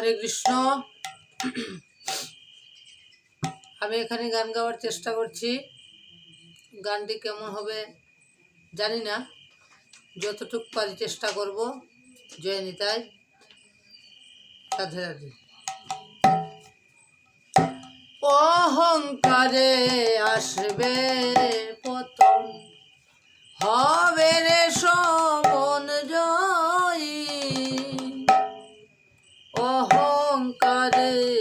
হরে কৃষ্ণ। আমি এখানে গান গাওয়ার চেষ্টা করছি। গানটি কেমন হবে জানি না। যতটুক পারি চেষ্টা করব। জয় নিতাই। রাধে রাধে। অহংকারে আসবে i body.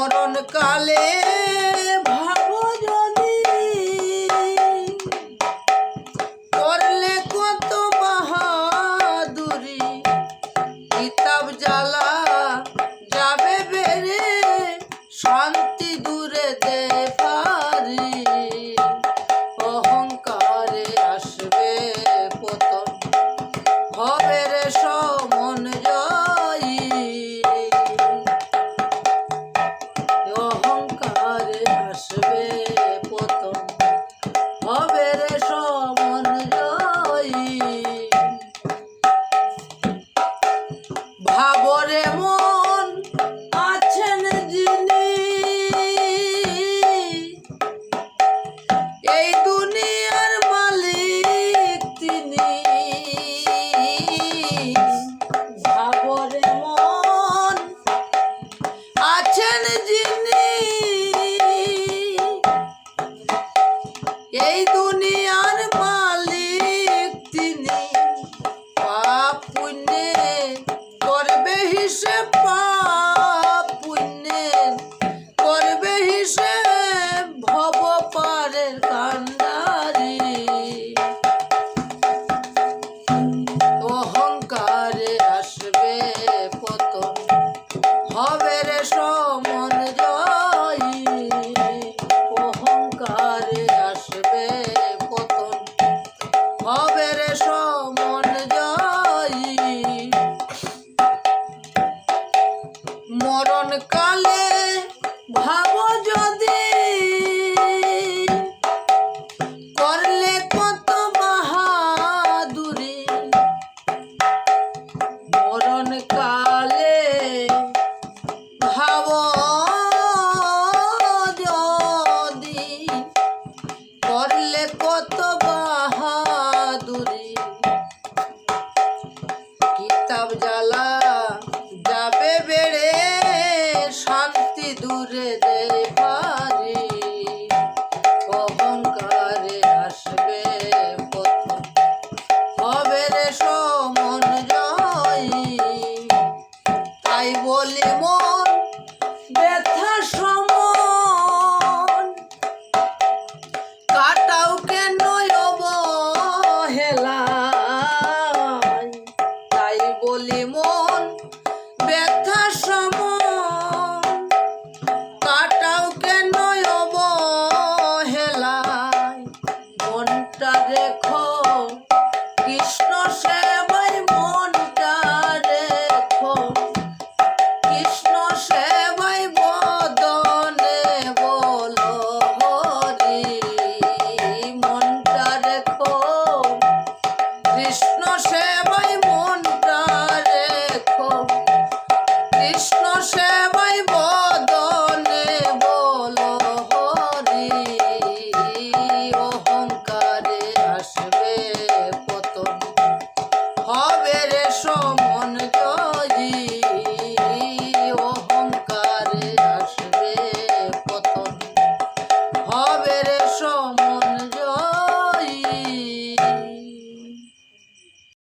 মরণকালে এই দুনিয়া যাব কত বাহাদুরি। কিতাব জ্বালা